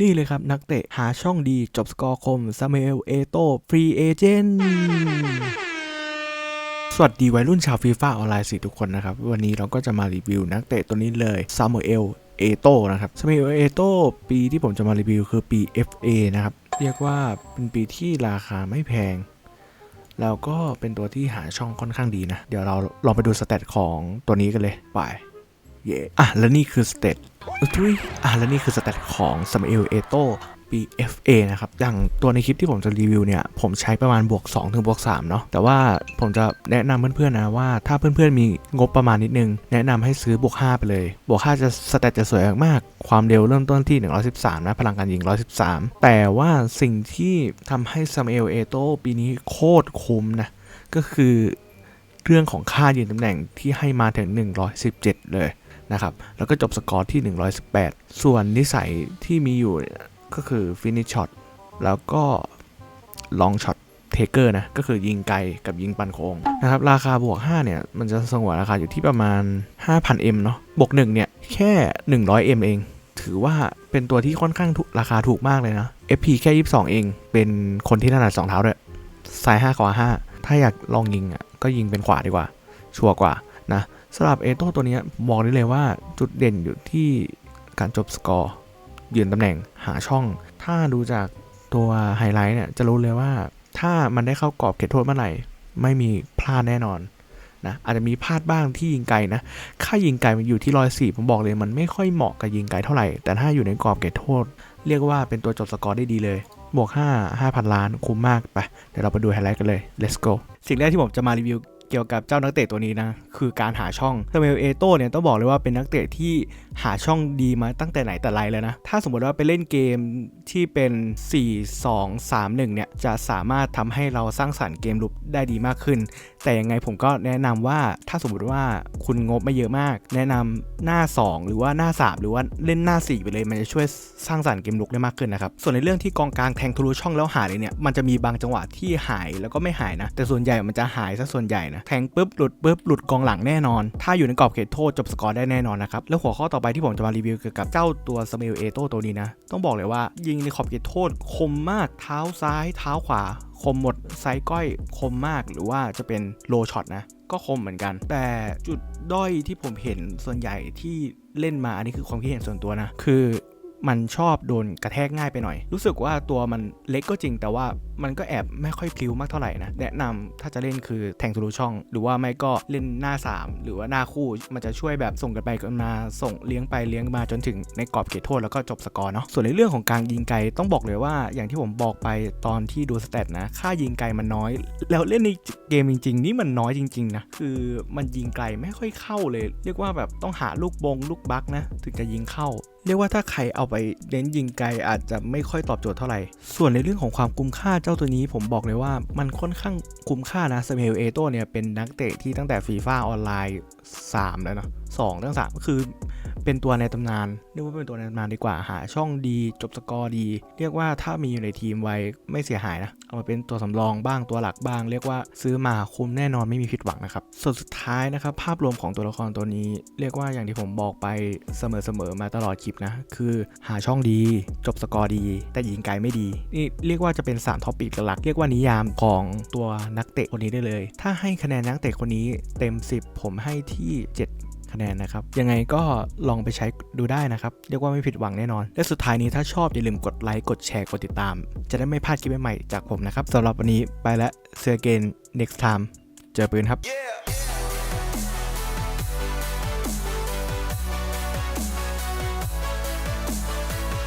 นี่เลยครับนักเตะหาช่องดีจบสกอร์คมซามูเอลเอโต้ฟรีเอเจนต์สวัสดีวัยรุ่นชาวฟีฟ่าออนไลน์สิทุกคนนะครับ วันนี้เราก็จะมารีวิวนักเตะตัวนี้เลยซามูเอลเอโต้นะครับซามูเอลเอโต้ปีที่ผมจะมารีวิวคือปี FA นะครับ เรียกว่าเป็นปีที่ราคาไม่แพง แล้วก็เป็นตัวที่หาช่องค่อนข้างดีนะ เดี๋ยวเราลองไปดูสเตตของตัวนี้กันเลยไป เย่อะแล้วนี่คือสเตตอุ้ยอะแล้วนี่คือสเตตของซามูเอลเอโตปี FA นะครับ อย่างตัวในคลิปที่ผมจะรีวิวเนี่ย ผมใช้ประมาณบวก2ถึงบวก3เนาะ แต่ว่าผมจะแนะนำเพื่อนๆนะว่าถ้าเพื่อนๆมีงบประมาณนิดนึง แนะนำให้ซื้อบวก5ไปเลย บวก5จะสเตตจะสวยมากๆ ความเร็วเริ่มต้นที่ 113 นะ พลังการยิง 113 แต่ว่าสิ่งที่ทำให้ซามเอลเอโตปีนี้โคตรคุ้มนะ ก็คือเรื่องของค่ายืนตำแหน่งที่ให้มาถึง 117 เลย นะครับ แล้วก็จบสกอร์ที่ 118 ส่วนนิสัยที่มีอยู่ก็คือฟินิชช็อตแล้วก็ลองช็อตเทเกอร์นะ ก็คือยิงไกลกับยิงปันโค้งนะครับ ราคาบวก 5 เนี่ย มันจะสงวนราคาอยู่ที่ประมาณ 5,000M เนาะบวก 1 เนี่ย แค่ 100M เอง ถือว่าเป็นตัวที่ค่อนข้างราคาถูกมากเลยนะ FP แค่ 22 เอง เป็นคนที่ถนัด2เท้าด้วยซ้าย5ขวา5ถ้าอยากลองยิงอะก็ยิงเป็นขวาดีกว่า ชัวร์กว่า สำหรับเอโต้ตัวนี้ยบอกได้เลยว่าจุดเด่นอยู่ที่การจบสกอร์ยืนตำแหน่งหาช่อง ถ้าดูจากตัวไฮไลท์เนี่ยจะรู้เลยว่าถ้ามันได้เข้ากรอบเขตโทษเมื่อไหร่ ไม่มีพลาดแน่นอนนะอาจจะมีพลาดบ้างที่ยิงไกลนะค่ายิงไกลมันอยู่ที่ร้อยสี่ผมบอกเลยมันไม่ค่อยเหมาะกับยิงไกลเท่าไหร่ แต่ถ้าอยู่ในกรอบเขตโทษ เรียกว่าเป็นตัวจบสกอร์ได้ดีเลยบวก5 5,000 ล้านคุ้มมากไปเดี๋ยวเราไปดูไฮไลท์กันเลย let's go สิ่งแรกที่ผมจะมารีวิว เกี่ยวกับเจ้านักเตะตัวนี้นะ คือการหาช่องเทเมลเอโต้เนี่ยต้องบอกเลยว่าเป็นนักเตะที่หาช่องดีมาตั้งแต่ไหนแต่ไรแล้วนะ ถ้าสมมติว่าไปเล่นเกมที่เป็น 4 2 3 1 เนี่ย จะสามารถทำให้เราสร้างสรรค์เกมลุกได้ดีมากขึ้น แต่ยังไงผมก็แนะนำว่าถ้าสมมติว่าคุณงบไม่เยอะมาก แนะนำหน้า 2 หรือว่าหน้า 3 หรือว่าเล่นหน้า 4 ไปเลย มันจะช่วยสร้างสรรค์เกมลุกได้มากขึ้นนะครับ ส่วนในเรื่องที่กองกลางแทงทะลุช่องแล้วหายเลยเนี่ย มันจะมีบางจังหวะที่หายแล้วก็ไม่หายนะ แต่ส่วนใหญ่มันจะหายซะส่วนใหญ่นะนะแทงปุ๊บหลุดปุ๊บหลุดกองหลังแน่นอน ถ้าอยู่ในกรอบเขตโทษจบสกอร์ได้แน่นอนนะครับ แล้วหัวข้อต่อไปที่ผมจะมารีวิวเกี่ยวกับเจ้าตัวสเมลเอโตตัวนี้นะ ต้องบอกเลยว่า ยิงในขอบเขตโทษคมมากเท้าซ้ายเท้าขวา คมหมดไซส์ก้อยคมมากหรือว่าจะเป็นโลช็อตนะก็คมเหมือนกัน แต่จุดด้อยที่ผมเห็นส่วนใหญ่ที่เล่นมาอันนี้คือความคิดเห็นส่วนตัวนะ คือ มันชอบโดนกระแทกง่ายไปหน่อย รู้สึกว่าตัวมันเล็กก็จริง แต่ว่ามันก็แอบไม่ค่อยพลิ้วมากเท่าไหร่นะ แนะนำถ้าจะเล่นคือแทงทะลุช่อง หรือว่าไม่ก็เล่นหน้า 3 หรือว่าหน้าคู่ มันจะช่วยแบบส่งกันไปกันมาส่งเลี้ยงไปเลี้ยงมาจนถึงในกรอบเขตโทษแล้วก็จบสกอร์เนาะ ส่วนในเรื่องของการยิงไกลต้องบอกเลยว่าอย่างที่ผมบอกไปตอนที่ดูสเตตนะ ค่ายิงไกลมันน้อย แล้วเล่นในเกมจริง ๆ นี่มันน้อยจริงๆนะคือมันยิงไกลไม่ค่อยเข้าเลย เรียกว่าแบบต้องหาลูกบงลูกบักนะถึงจะยิงเข้าเรียกว่าถ้าใครเอาไปเน้นยิงไกลอาจจะไม่ค่อยตอบโจทย์เท่าไหร่ ส่วนในเรื่องของความคุ้มค่าเจ้าตัวนี้ผมบอกเลยว่ามันค่อนข้างคุ้มค่านะสเมลเอโตเนี่ยเป็นนักเตะที่ตั้งแต่ฟีฟ่าออนไลน์ 3 แล้วเนาะสองตั้งสามคือ เป็นตัวในตำนานเรียกว่าเป็นตัวในตำนานดีกว่าหาช่องดี จบสกอร์ดี เรียกว่าถ้ามีอยู่ในทีมไว้ไม่เสียหายนะเอามาเป็นตัวสำรองบ้างตัวหลักบ้าง เรียกว่าซื้อมาคุ้มแน่นอนไม่มีผิดหวังนะครับส่วนสุดท้ายนะครับภาพรวมของตัวละครตัวนี้ เรียกว่าอย่างที่ผมบอกไปเสมอๆมาตลอดคลิปนะคือหาช่องดี จบสกอร์ดี แต่ยิงไกลไม่ดีนี่เรียกว่าจะเป็น3ท็อปิกหลักเรียกว่านิยามของตัวนักเตะคนนี้ได้เลย ถ้าให้คะแนนนักเตะคนนี้เต็ม 10 ผมให้ที่ 7 คะแนนนะครับ ยังไงก็ลองไปใช้ดูได้นะครับ เรียกว่าไม่ผิดหวังแน่นอน และสุดท้ายนี้ถ้าชอบอย่าลืมกดไลค์ กดแชร์ กดติดตาม จะได้ไม่พลาดคลิปใหม่ๆจากผมนะครับสำหรับวันนี้ไปแล้วเซอร์เกน next time เจอปืนครับ Yeah.